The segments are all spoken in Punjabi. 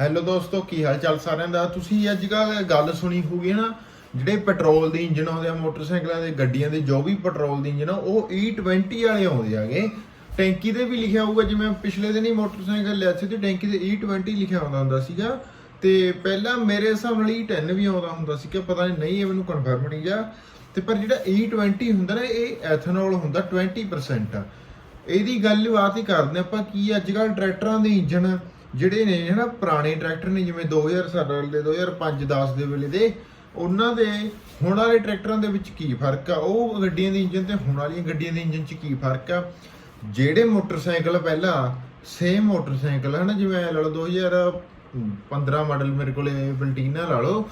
ਹੈਲੋ ਦੋਸਤੋ, ਕੀ ਹਾਲ ਚਾਲ ਸਾਰਿਆਂ ਦਾ? ਤੁਸੀਂ ਅੱਜ ਕੱਲ੍ਹ ਗੱਲ ਸੁਣੀ ਹੋਊਗੀ ਨਾ, ਜਿਹੜੇ ਪੈਟਰੋਲ ਦੇ ਇੰਜਨ ਆਉਂਦੇ ਆ, ਮੋਟਰਸਾਈਕਲਾਂ ਦੇ, ਗੱਡੀਆਂ ਦੇ, ਜੋ ਵੀ ਪੈਟਰੋਲ ਦੇ ਇੰਜਨ ਆ, ਉਹ E20 ਵਾਲੇ ਆਉਂਦੇ ਆਗੇ ਟੈਂਕੀ ਤੇ ਵੀ ਲਿਖਿਆ ਹੋਊਗਾ, ਜਿਵੇਂ ਪਿਛਲੇ ਦਿਨ ਹੀ ਮੋਟਰਸਾਈਕਲ ਲਿਆ ਸੀ, ਤੇ ਟੈਂਕੀ ਤੇ E20 ਲਿਖਿਆ ਹੁੰਦਾ ਹੁੰਦਾ ਸੀਗਾ। ਤੇ ਪਹਿਲਾਂ ਮੇਰੇ ਹਿਸਾਬ ਨਾਲ E10 ਵੀ ਆਉਂਦਾ ਹੁੰਦਾ ਸੀ ਕਿ ਪਤਾ ਨਹੀਂ, ਇਹ ਮੈਨੂੰ ਕਨਫਰਮ ਨਹੀਂ ਗਿਆ। ਤੇ ਪਰ ਜਿਹੜਾ E20 ਹੁੰਦਾ ਨਾ, ਇਹ ਐਥਨੋਲ ਹੁੰਦਾ 20% ਇਹਦੀ ਗੱਲ ਬਾਤ ਹੀ ਕਰਦੇ ਆਪਾਂ ਕੀ ਅੱਜ ਕੱਲ ਟਰੈਕਟਰਾਂ ਦੇ ਇੰਜਨ ਜਿਹੜੇ ਨੇ ਹਨਾ ਪੁਰਾਣੇ ਟਰੈਕਟਰ ਨੇ, ਜਿਵੇਂ 2000 ਸਾਲ ਦੇ 2005 10 ਦੇ ਵੇਲੇ ਦੇ, ਉਹਨਾਂ ਦੇ ਹੁਣ ਵਾਲੇ ਟਰੈਕਟਰਾਂ ਦੇ ਵਿੱਚ ਕੀ ਫ਼ਰਕ ਆ? ਉਹ ਗੱਡੀਆਂ ਦੇ ਇੰਜਨ ਤੇ ਹੁਣ ਵਾਲੀਆਂ ਗੱਡੀਆਂ ਦੇ ਇੰਜਨ 'ਚ ਕੀ ਫ਼ਰਕ ਆ? ਜਿਹੜੇ ਮੋਟਰਸਾਈਕਲ ਪਹਿਲਾਂ ਸੇਮ ਮੋਟਰਸਾਈਕਲ, ਹਨਾ, ਜਿਵੇਂ ਲਾ ਲਓ 2015 ਮਾਡਲ ਮੇਰੇ ਕੋਲੇ ਬਲਟੀਨਾ ਲਾ ਲਓ,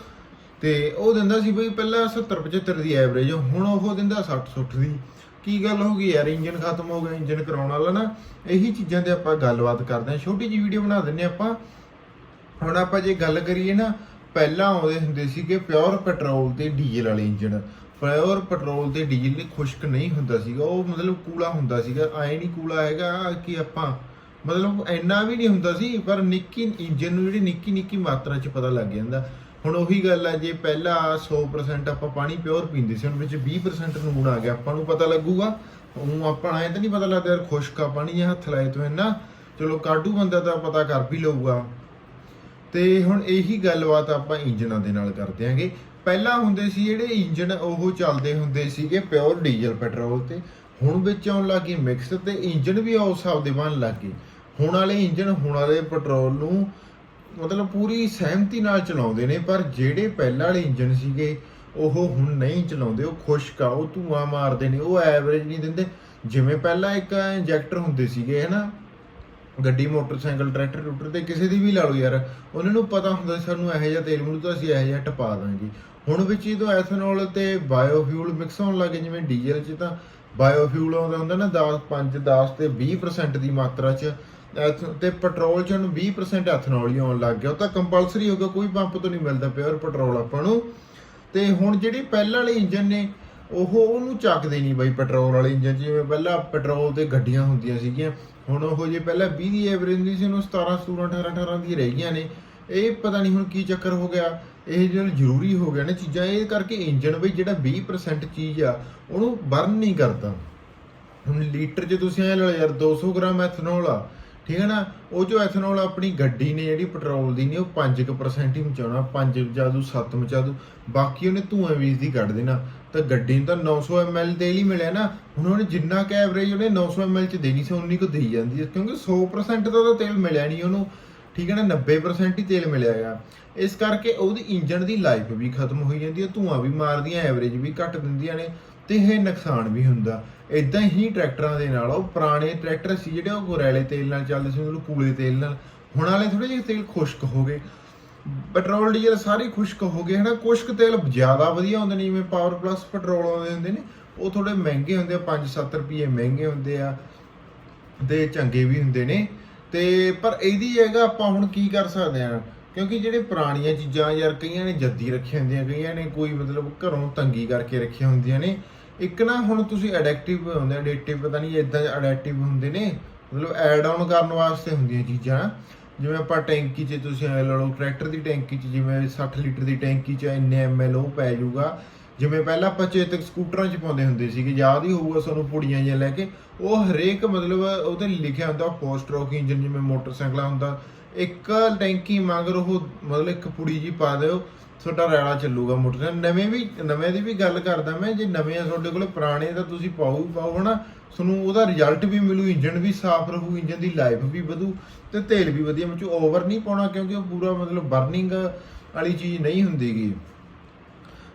ਤੇ ਉਹ ਦਿੰਦਾ ਸੀ ਬਈ ਪਹਿਲਾਂ 70 75 ਦੀ ਐਵਰੇਜ ਹੁਣ ਉਹ ਦਿੰਦਾ 60 60 ਦੀ। ਕੀ ਗੱਲ ਹੋ ਗਈ ਯਾਰ ਇੰਜਨ ਖਤਮ ਹੋ ਗਿਆ ਇੰਜਨ ਕਰਾਉਣ ਵਾਲਾ ਨਾ, ਇਹੀ ਚੀਜ਼ਾਂ ਤੇ ਆਪਾਂ ਗੱਲਬਾਤ ਕਰਦੇ ਹਾਂ। ਛੋਟੀ ਜਿਹੀ ਵੀਡੀਓ ਬਣਾ ਦਿੰਨੇ ਆਪਾਂ। ਹੁਣ ਆਪਾਂ ਜੇ ਗੱਲ ਕਰੀਏ ਨਾ, ਪਹਿਲਾਂ ਆਉਂਦੇ ਹੁੰਦੇ ਸੀਗੇ ਪਿਓਰ ਪੈਟਰੋਲ ਤੇ ਡੀਜ਼ਲ ਵਾਲੇ ਇੰਜਨ ਪਿਓਰ ਪੈਟਰੋਲ ਤੇ ਡੀਜ਼ਲ ਨੇ ਖੁਸ਼ਕ ਨਹੀਂ ਹੁੰਦਾ ਸੀਗਾ, ਉਹ ਮਤਲਬ ਕੂਲਾ ਹੁੰਦਾ ਸੀਗਾ। ਐ ਨਹੀਂ ਕੂਲਾ ਹੈਗਾ ਕਿ ਆਪਾਂ, ਮਤਲਬ ਇੰਨਾ ਵੀ ਨਹੀਂ ਹੁੰਦਾ ਸੀ, ਪਰ ਨਿੱਕੀ ਇੰਜਨ ਨੂੰ ਜਿਹੜੀ ਨਿੱਕੀ ਨਿੱਕੀ ਮਾਤਰਾ 'ਚ ਪਤਾ ਲੱਗ ਜਾਂਦਾ। ਹੁਣ ਉਹੀ ਗੱਲ ਹੈ ਜੇ ਪਹਿਲਾਂ 100% ਆਪਾਂ ਪਾਣੀ ਪਿਓਰ ਪੀਂਦੇ ਸੀ, ਹੁਣ ਵਿੱਚ 20% ਨੂਣ ਆ ਗਿਆ, ਆਪਾਂ ਨੂੰ ਪਤਾ ਲੱਗੂਗਾ। ਉਹ ਆਪਾਂ ਐ ਤਾਂ ਨਹੀਂ ਪਤਾ ਲੱਗਦਾ ਯਾਰ, ਖੁਸ਼ਕ ਪਾਣੀ ਇਹ ਹੱਥ ਲਾਏ ਤੋਂ ਇੰਨਾ। ਚਲੋ ਕਾਡੂ ਬੰਦਾ ਤਾਂ ਪਤਾ ਕਰ ਵੀ ਲਊਗਾ। ਤੇ ਹੁਣ ਇਹੀ ਗੱਲਬਾਤ ਆਪਾਂ ਇੰਜਨਾਂ ਦੇ ਨਾਲ ਕਰਦੇ ਆਂਗੇ। ਪਹਿਲਾਂ ਹੁੰਦੇ ਸੀ ਜਿਹੜੇ ਇੰਜਨ ਉਹ ਚੱਲਦੇ ਹੁੰਦੇ ਸੀਗੇ ਪਿਓਰ ਡੀਜ਼ਲ ਪੈਟਰੋਲ ਤੇ। ਹੁਣ ਵਿੱਚ ਆਉਣ ਲੱਗੀ ਮਿਕਸ ਤੇ ਇੰਜਨ ਵੀ ਉਸ ਹਿਸਾਬ ਦੇ ਬਣ ਲੱਗੇ ਹੁਣ ਵਾਲੇ ਇੰਜਨ ਹੁਣ ਵਾਲੇ ਪੈਟਰੋਲ ਨੂੰ ਮਤਲਬ ਪੂਰੀ ਸਹਿਮਤੀ ਨਾਲ ਚਲਾਉਂਦੇ ਨੇ, ਪਰ ਜਿਹੜੇ ਪਹਿਲਾਂ ਵਾਲੇ ਇੰਜਨ ਸੀਗੇ, ਉਹ ਹੁਣ ਨਹੀਂ ਚਲਾਉਂਦੇ, ਉਹ ਖੁਸ਼ਕ ਆ, ਉਹ ਧੂਆਂ ਮਾਰਦੇ ਨੇ, ਉਹ ਐਵਰੇਜ ਨਹੀਂ ਦਿੰਦੇ। ਜਿਵੇਂ ਪਹਿਲਾਂ ਇੱਕ ਇੰਜੈਕਟਰ ਹੁੰਦੇ ਸੀਗੇ, ਹਨਾ? ਗੱਡੀ, ਮੋਟਰਸਾਈਕਲ, ਟਰੈਕਟਰ ਟਰੂਟਰ ਤੇ ਕਿਸੇ ਦੀ ਵੀ ਲਾ ਲਓ ਯਾਰ, ਉਹਨਾਂ ਨੂੰ ਪਤਾ ਹੁੰਦਾ ਸਾਨੂੰ ਇਹੋ ਜਿਹਾ ਤੇਲ ਮਿਲੂ ਤਾਂ ਅਸੀਂ ਇਹੋ ਜਿਹਾ ਟਪਾ ਦਾਂਗੇ। ਹੁਣ ਵਿੱਚ ਜਦੋਂ ਐਥਨੋਲ ਤੇ ਬਾਇਓਫਿਊਲ ਮਿਕਸ ਹੋਣ ਲੱਗੇ ਜਿਵੇਂ ਡੀਜ਼ਲ 'ਚ ਤਾਂ ਬਾਇਓਫਿਊਲ ਆਉਂਦਾ ਹੁੰਦਾ ਨਾ 10 5 10 ਤੇ 20% ਦੀ ਮਾਤਰਾ 'ਚ ਤੇ ਪੈਟਰੋਲ 'ਚ ਉਹਨੂੰ 20% ਐਥਨੋਲ ਹੀ ਆਉਣ ਲੱਗ ਗਿਆ। ਉਹ ਤਾਂ ਕੰਪਲਸਰੀ ਹੋ ਗਿਆ, ਕੋਈ ਪੰਪ ਤੋਂ ਨਹੀਂ ਮਿਲਦਾ ਪਿਓਰ ਪੈਟਰੋਲ ਆਪਾਂ ਨੂੰ। ਤੇ ਹੁਣ ਜਿਹੜੀ ਪਹਿਲਾਂ ਵਾਲੇ ਇੰਜਨ ਨੇ, ਉਹ ਉਹਨੂੰ ਚੱਕਦੇ ਨਹੀਂ ਬਾਈ ਪੈਟਰੋਲ ਵਾਲੇ ਇੰਜਨ, ਜਿਵੇਂ ਪਹਿਲਾਂ ਪੈਟਰੋਲ ਤੇ ਗੱਡੀਆਂ ਹੁੰਦੀਆਂ ਸੀਗੀਆਂ। ਹੁਣ ਉਹ ਜੇ ਪਹਿਲਾਂ 20 ਦੀ ਐਵਰੇਜ ਹੁੰਦੀ ਸੀ, ਉਹਨੂੰ 17 17 18 18 ਦੀ ਰਹਿ ਗਈਆਂ ਨੇ। ਇਹ ਪਤਾ ਨਹੀਂ ਹੁਣ ਕੀ ਚੱਕਰ ਹੋ ਗਿਆ। ਇਹ ਜਿਹੜਾ ਜ਼ਰੂਰੀ ਹੋ ਗਿਆ ਨਾ ਚੀਜ਼ਾਂ, ਇਹ ਕਰਕੇ ਇੰਜਨ ਬਈ ਜਿਹੜਾ 20% ਚੀਜ਼ ਆ, ਉਹਨੂੰ ਬਰਨ ਨਹੀਂ ਕਰਦਾ। ਹੁਣ ਲੀਟਰ 'ਚ ਤੁਸੀਂ ਐ ਲਓ ਯਾਰ 200 ਗ੍ਰਾਮ ਐਥਨੋਲ ਆ। ਠੀਕ ਹੈ ਨਾ? ਉਹ ਜੋ ਐਥਨੋਲ ਆਪਣੀ ਗੱਡੀ ਨੇ ਜਿਹੜੀ ਪੈਟਰੋਲ ਦੀ ਨੇ, ਉਹ 5% ਹੀ ਮਚਾਉਣਾ 5 ਦੂ 7 ਮਚਾ ਦੂ ਬਾਕੀ ਉਹਨੇ ਧੂਆਂ ਬੀਜ ਦੀ ਕੱਢ ਦੇਣਾ। ਤਾਂ ਗੱਡੀ ਨੂੰ ਤਾਂ 900 ml ਤੇਲ ਹੀ ਮਿਲਿਆ ਨਾ। ਹੁਣ ਉਹਨੇ ਜਿੰਨਾ ਕਿ ਐਵਰੇਜ ਉਹਨੇ 900 ml ਚ ਦੇਣੀ ਸੀ, ਉਨੀ ਕੁ ਦੇਈ ਜਾਂਦੀ ਹੈ। ਕਿਉਂਕਿ 100% ਦਾ ਤਾਂ ਤੇਲ ਮਿਲਿਆ ਨਹੀਂ ਉਹਨੂੰ। ਠੀਕ ਹੈ ਨਾ? 90% ਹੀ ਤੇਲ ਮਿਲਿਆ ਹੈਗਾ ਇਸ ਕਰਕੇ ਉਹਦੀ ਇੰਜਨ ਦੀ ਲਾਈਫ ਵੀ ਖਤਮ ਹੋਈ ਜਾਂਦੀ ਹੈ। ਧੂਆਂ ਵੀ ਮਾਰਦੀਆਂ ਐਵਰੇਜ ਵੀ ਘੱਟ ਦਿੰਦੀਆਂ ਨੇ। ਤੇ ਇਹ ਨੁਕਸਾਨ ਵੀ ਹੁੰਦਾ। ਇਦਾਂ ਹੀ ਟਰੈਕਟਰਾਂ ਦੇ ਨਾਲ, ਉਹ ਪੁਰਾਣੇ ਟਰੈਕਟਰ ਸੀ ਜਿਹੜੇ ਉਹ ਗੋਰੈਲੇ ਤੇਲ ਨਾਲ ਚੱਲਦੇ ਸੀ ਮਤਲਬ ਕੂਲੇ ਤੇਲ ਨਾਲ। ਹੁਣ ਵਾਲੇ ਥੋੜੇ ਜਿਹੇ ਤੇਲ ਖੁਸ਼ਕ ਹੋ ਗਏ। ਪੈਟਰੋਲ, ਡੀਜ਼ਲ ਸਾਰੇ ਖੁਸ਼ਕ ਹੋ ਗਏ, ਹਨਾ? ਖੁਸ਼ਕ ਤੇਲ ਜ਼ਿਆਦਾ ਵਧੀਆ ਹੁੰਦੇ ਨੇ, ਜਿਵੇਂ ਪਾਵਰ ਪਲੱਸ ਪੈਟਰੋਲ ਆਉਂਦੇ ਹੁੰਦੇ ਨੇ, ਉਹ ਥੋੜੇ ਮਹਿੰਗੇ ਹੁੰਦੇ ਆ 5-7 ਰੁਪਏ ਮਹਿੰਗੇ ਹੁੰਦੇ ਆ, ਤੇ ਚੰਗੇ ਵੀ ਹੁੰਦੇ ਨੇ। ਤੇ ਪਰ ਇਹਦੀ ਜਗ੍ਹਾ ਆਪਾਂ ਹੁਣ ਕੀ ਕਰ ਸਕਦੇ ਆ? ਕਿਉਂਕਿ ਜਿਹੜੇ ਪੁਰਾਣੀਆਂ ਚੀਜ਼ਾਂ ਯਾਰ ਕਈਆਂ ਨੇ ਜੱਦੀ ਰੱਖੀਆਂ ਹੁੰਦੀਆਂ, ਕਈਆਂ ਨੇ ਕੋਈ ਮਤਲਬ ਘਰੋਂ ਤੰਗੀ ਕਰਕੇ ਰੱਖੀਆਂ ਹੁੰਦੀਆਂ ਨੇ। ਇੱਕ ਨਾ ਹੁਣ ਤੁਸੀਂ ਐਡਿਕਟਿਵ ਹੁੰਦੇ ਐਡਿਕਟਿਵ ਪਤਾ ਨਹੀਂ ਇਦਾਂ ਐਡਿਕਟਿਵ ਹੁੰਦੇ ਨੇ, ਮਤਲਬ ਐਡ ਆਨ ਕਰਨ ਵਾਸਤੇ ਹੁੰਦੀਆਂ ਚੀਜ਼ਾਂ। ਜਿਵੇਂ ਆਪਾਂ ਟੈਂਕੀ 'ਚ ਤੁਸੀਂ ਐ ਲਓ, ਟਰੈਕਟਰ ਦੀ ਟੈਂਕੀ 'ਚ ਜਿਵੇਂ 60 ਲੀਟਰ ਦੀ ਟੈਂਕੀ 'ਚ ਇੰਨੇ ਐਮਐਲ ਉਹ ਪੈ ਜਾਊਗਾ। ਜਿਵੇਂ ਪਹਿਲਾਂ ਆਪਾਂ ਚੇਤਕ ਸਕੂਟਰਾਂ 'ਚ ਪਾਉਂਦੇ ਹੁੰਦੇ ਸੀਗੇ, ਯਾਦ ਹੀ ਹੋਊਗਾ ਸਾਨੂੰ ਪੁੜੀਆਂ ਜਿਹੀਆਂ ਲੈ ਕੇ। ਉਹ ਹਰੇਕ ਮਤਲਬ ਉਹਦੇ ਲਿਖਿਆ ਹੁੰਦਾ ਫੋਰ ਸਟ੍ਰੋਕ ਇੰਜਨ ਜਿਵੇਂ ਮੋਟਰਸਾਈਕਲਾਂ ਹੁੰਦਾ ਇੱਕ ਟੈਂਕੀ ਮਗਰ ਉਹ ਮਤਲਬ ਇੱਕ ਪੁੜੀ ਜੀ ਪਾ ਦਿਓ, ਤੁਹਾਡਾ ਰੈਲਾ ਚੱਲੂਗਾ ਮੋਟਰਸਾਈਕਲ ਨਵੇਂ ਵੀ, ਨਵੇਂ ਦੀ ਵੀ ਗੱਲ ਕਰਦਾ ਮੈਂ, ਜੇ ਨਵੇਂ ਆ ਤੁਹਾਡੇ ਕੋਲ, ਪੁਰਾਣੇ ਤਾਂ ਤੁਸੀਂ ਪਾਓ ਪਾਓ, ਹਨਾ? ਤੁਹਾਨੂੰ ਉਹਦਾ ਰਿਜ਼ਲਟ ਵੀ ਮਿਲੂ ਇੰਜਨ ਵੀ ਸਾਫ਼ ਰਹੂ ਇੰਜਨ ਦੀ ਲਾਈਫ ਵੀ ਵਧੂ ਤੇ ਤੇਲ ਵੀ ਵਧੀਆ ਵਿੱਚ ਓਵਰ ਨਹੀਂ ਪਾਉਣਾ ਕਿਉਂਕਿ ਉਹ ਪੂਰਾ ਮਤਲਬ ਬਰਨਿੰਗ ਵਾਲੀ ਚੀਜ਼ ਨਹੀਂ ਹੁੰਦੀਗੀ।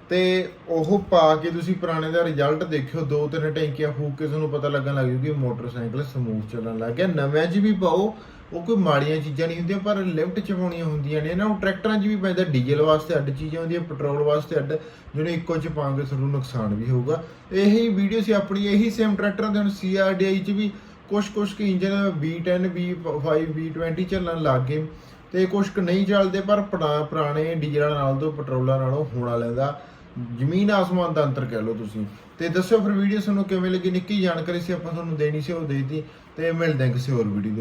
ਤੇ ਉਹ ਪਾ ਕੇ ਤੁਸੀਂ ਪੁਰਾਣੇ ਦਾ ਰਿਜ਼ਲਟ ਦੇਖਿਓ, ਦੋ ਤਿੰਨ ਟੈਂਕੀਆਂ ਫੂਕ ਕੇ ਤੁਹਾਨੂੰ ਪਤਾ ਲੱਗਣ ਲੱਗ ਜੂਗੀ, ਮੋਟਰਸਾਈਕਲ ਸਮੂਥ ਚੱਲਣ ਲੱਗ ਗਿਆ। ਨਵਿਆਂ 'ਚ ਵੀ ਪਾਓ ਉਹ ਕੋਈ ਮਾੜੀਆਂ ਚੀਜ਼ਾਂ ਨਹੀਂ ਹੁੰਦੀਆਂ, ਪਰ ਲਿਫਟ 'ਚ ਪਾਉਣੀਆਂ ਹੁੰਦੀਆਂ ਨੇ ਇਹਨਾਂ ਨੂੰ ਟਰੈਕਟਰਾਂ 'ਚ ਵੀ ਪੈਂਦਾ, ਡੀਜ਼ਲ ਵਾਸਤੇ ਅੱਡ ਚੀਜ਼ਾਂ ਹੁੰਦੀਆਂ, ਪੈਟਰੋਲ ਵਾਸਤੇ ਅੱਡ, ਜਿਹਨੂੰ ਇੱਕੋ 'ਚ ਪਾਉਂਗੇ ਤੁਹਾਨੂੰ ਨੁਕਸਾਨ ਵੀ ਹੋਊਗਾ। ਇਹੀ ਵੀਡੀਓ ਸੀ ਆਪਣੀ, ਇਹੀ ਸੇਮ ਟਰੈਕਟਰਾਂ ਦੇ ਹੁਣ ਸੀਆਰਡੀਆਈ 'ਚ ਵੀ ਕੁਝ ਕੁਝ ਕਿ ਇੰਜਨ V10 V5 V20 ਚੱਲਣ ਲੱਗ ਗਏ। ਤੇ ਕੁਝ ਕੁ ਨਹੀਂ ਚੱਲਦੇ, ਪਰ ਪੁਰਾ- ਪੁਰਾਣੇ ਡੀਜ਼ਲਾਂ ਨਾਲ ਤੋਂ ਪੈਟਰੋਲਾਂ ਨਾਲੋਂ ਹੋਣਾ ਲੈਂਦਾ ਜ਼ਮੀਨ ਆਸਮਾਨ ਦਾ ਅੰਤਰ ਕਹਿ ਲਓ ਤੁਸੀਂ। ਤੇ ਦੱਸਿਓ ਫਿਰ ਵੀਡੀਓ ਤੁਹਾਨੂੰ ਕਿਵੇਂ ਲੱਗੀ? ਨਿੱਕੀ ਜਾਣਕਾਰੀ ਸੀ, ਆਪਾਂ ਤੁਹਾਨੂੰ ਦੇਣੀ ਸੀ, ਉਹ ਦੇਤੀ। ਤੇ ਮਿਲਦੇ ਹਾਂ ਕਿਸੇ ਹੋਰ ਵੀਡੀਓ ਦੇ